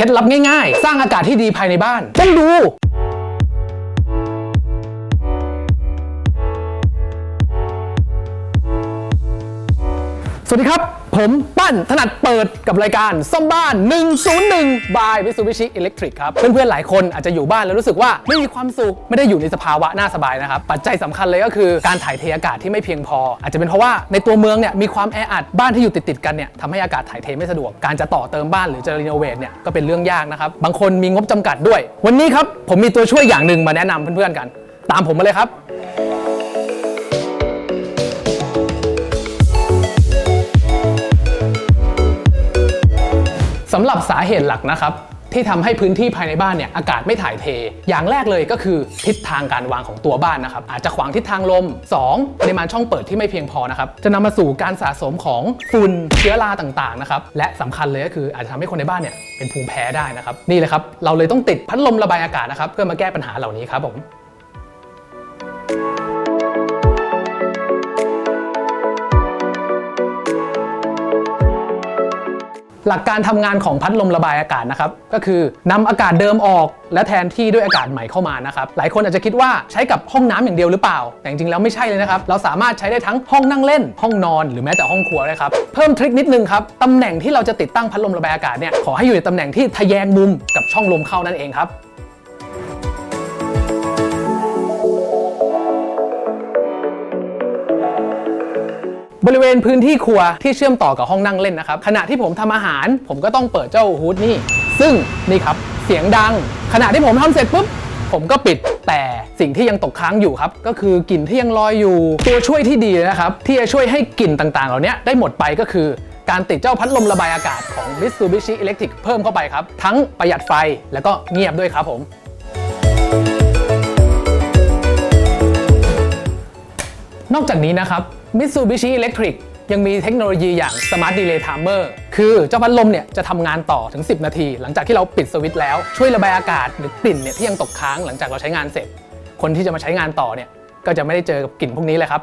เคล็ดลับง่ายๆ สร้างอากาศที่ดีภายในบ้านต้องดูสวัสดีครับ ผมปั้นถนัดเปิดกับรายการซ่อมบ้าน 101 by Mitsubishi Electric ครับ เพื่อนๆ หลายคนอาจจะอยู่บ้านแล้วรู้สึกว่าไม่มีความสุข ไม่ได้อยู่ในสภาวะน่าสบายนะครับ ปัจจัยสำคัญเลยก็คือการถ่ายเทอากาศที่ไม่เพียงพอ อาจจะเป็นเพราะว่าในตัวเมืองเนี่ยมีความแออัดบ้านที่อยู่ติดๆกันเนี่ยทำให้อากาศถ่ายเทไม่สะดวกการจะต่อเติมบ้านหรือจะรีโนเวทเนี่ยก็เป็นเรื่องยากนะครับบางคนมีงบจำกัดด้วย วันนี้ครับผมมีตัวช่วยอย่างหนึ่งมาแนะนำเพื่อนๆกัน ตามผมมาเลยครับ สำหรับสาเหตุหลักนะครับที่ทำให้พื้นที่ภายในบ้านเนี่ยอากาศไม่ถ่ายเท อย่างแรกเลยก็คือทิศทางการวางของตัวบ้านนะครับอาจจะขวางทิศทางลม 2. ปริมาณช่องเปิดที่ไม่เพียงพอนะครับจะนำมาสู่การสะสมของฝุ่นเชื้อราต่างๆนะครับและสำคัญเลยก็คืออาจจะทำให้คนในบ้านเนี่ยเป็นภูมิแพ้ได้นะครับนี่เลยครับเราเลยต้องติดพัดลมระบายอากาศนะครับเพื่อมาแก้ปัญหาเหล่านี้ครับผม หลักการทำงานของพัดลมระบายอากาศนะครับก็คือนำอากาศเดิมออก และแทนที่ด้วยอากาศใหม่เข้ามานะครับหลายคนอาจจะคิดว่าใช้กับห้องน้ำอย่างเดียวหรือเปล่า แต่จริงๆแล้วไม่ใช่เลยนะครับเราสามารถใช้ได้ทั้งห้องนั่งเล่น ห้องนอนหรือแม้แต่ห้องครัวเลยครับเพิ่มทริคนิดนึงครับตำแหน่งที่เราจะติดตั้งพัดลมระบายอากาศเนี่ยขอให้อยู่ในตำแหน่งที่ทะแยงมุมกับช่องลมเข้านั่นเองครับ ริเวณพื้นที่ครัวที่เชื่อมต่อกับห้องนั่งเล่นนะครับ ขณะที่ผมทำอาหาร ผมก็ต้องเปิดเจ้าฮูดนี่ ซึ่งนี่ครับเสียงดัง ขณะที่ผมทำเสร็จปุ๊บผมก็ปิดแต่สิ่งที่ยังตกค้างอยู่ครับ ก็คือกลิ่นที่ยังลอยอยู่ ตัวช่วยที่ดีนะครับ ที่จะช่วยให้กลิ่นต่างๆ เหล่านี้ได้หมดไปก็คือการติดเจ้าพัดลมระบายอากาศของ Mitsubishi Electric เพิ่มเข้าไปครับ ทั้งประหยัดไฟแล้วก็เงียบด้วยครับผม นอกจากนี้นะครับ Mitsubishi Electric ยังมีเทคโนโลยีอย่าง Smart Delay Timer คือเจ้าพัดลมเนี่ยจะทำงานต่อถึง 10 นาที หลังจากที่เราปิดสวิตช์แล้วช่วยระบายอากาศหรือกลิ่นเนี่ยที่ยังตกค้างหลังจากเราใช้งานเสร็จ คนที่จะมาใช้งานต่อเนี่ยก็จะไม่ได้เจอกับกลิ่นพวกนี้เลยครับ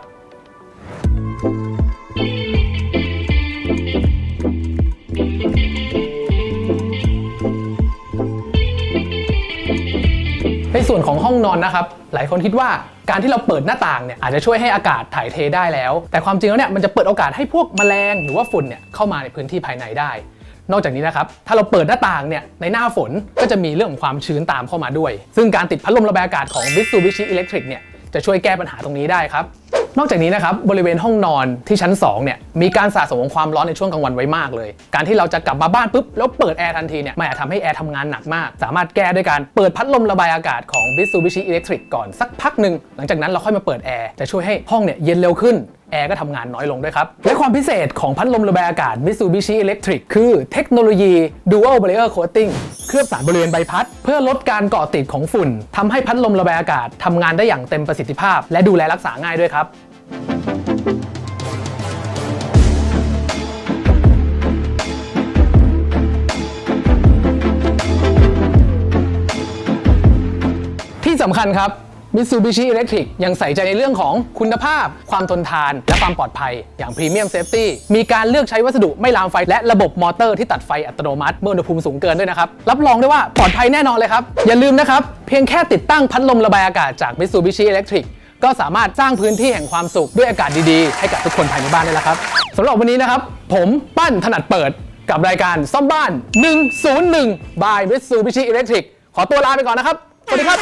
ส่วนของห้องนอนนะครับ หลายคนคิดว่าการที่เราเปิดหน้าต่างเนี่ยอาจจะช่วยให้อากาศถ่ายเทได้แล้ว แต่ความจริงแล้วเนี่ยมันจะเปิดโอกาสให้พวกแมลงหรือว่าฝุ่นเนี่ยเข้ามาในพื้นที่ภายในได้ นอกจากนี้นะครับถ้าเราเปิดหน้าต่างเนี่ยในหน้าฝนก็จะมีเรื่องของความชื้นตามเข้ามาด้วย ซึ่งการติดพัดลมระบายอากาศของ Mitsubishi Electric เนี่ยจะช่วยแก้ปัญหาตรงนี้ได้ครับ นอกจากนี้นะครับบริเวณห้องนอนที่ชั้น2เนี่ยมีการสะสมของความร้อนในช่วงกลางวันไว้มากเลย การที่เราจะกลับมาบ้านปุ๊บแล้วเปิดแอร์ทันทีเนี่ยมันอาจทำให้แอร์ทำงานหนักมาก สามารถแก้ด้วยการเปิดพัดลมระบายอากาศของ Mitsubishi Electric ก่อนสักพักหนึ่งหลังจากนั้นเราค่อยมาเปิดแอร์จะช่วยให้ห้องเนี่ยเย็นเร็วขึ้นแอร์ก็ทำงานน้อยลงด้วยครับ และความพิเศษของพัดลมระบายอากาศ Mitsubishi Electric คือเทคโนโลยี Dual Barrier Coating เคลือบสารบริเวณใบพัด เพื่อลดการเกาะติดของฝุ่นทำให้พัดลมระบายอากาศทำงานได้อย่างเต็มประสิทธิภาพ และดูแลรักษาง่ายด้วยครับ สำคัญครับ Mitsubishi Electric ยังใส่ใจในเรื่องของคุณภาพ ความทนทาน และความปลอดภัย อย่าง Premium Safety มีการเลือกใช้วัสดุไม่ลามไฟ และระบบมอเตอร์ที่ตัดไฟอัตโนมัติ เมื่ออุณหภูมิสูงเกินด้วยนะครับ รับรองได้ว่าปลอดภัยแน่นอนเลยครับ อย่าลืมนะครับ เพียงแค่ติดตั้งพัดลมระบายอากาศจาก Mitsubishi Electric ก็สามารถสร้างพื้นที่แห่งความสุขด้วยอากาศดีๆ ให้กับทุกคนภายในบ้านได้แล้วครับสำหรับวันนี้นะครับ ผมปั้นถนัดเปิดกับรายการซ่อมบ้าน 101 by Mitsubishi Electric ขอตัวลาไปก่อนนะครับ สวัสดีครับ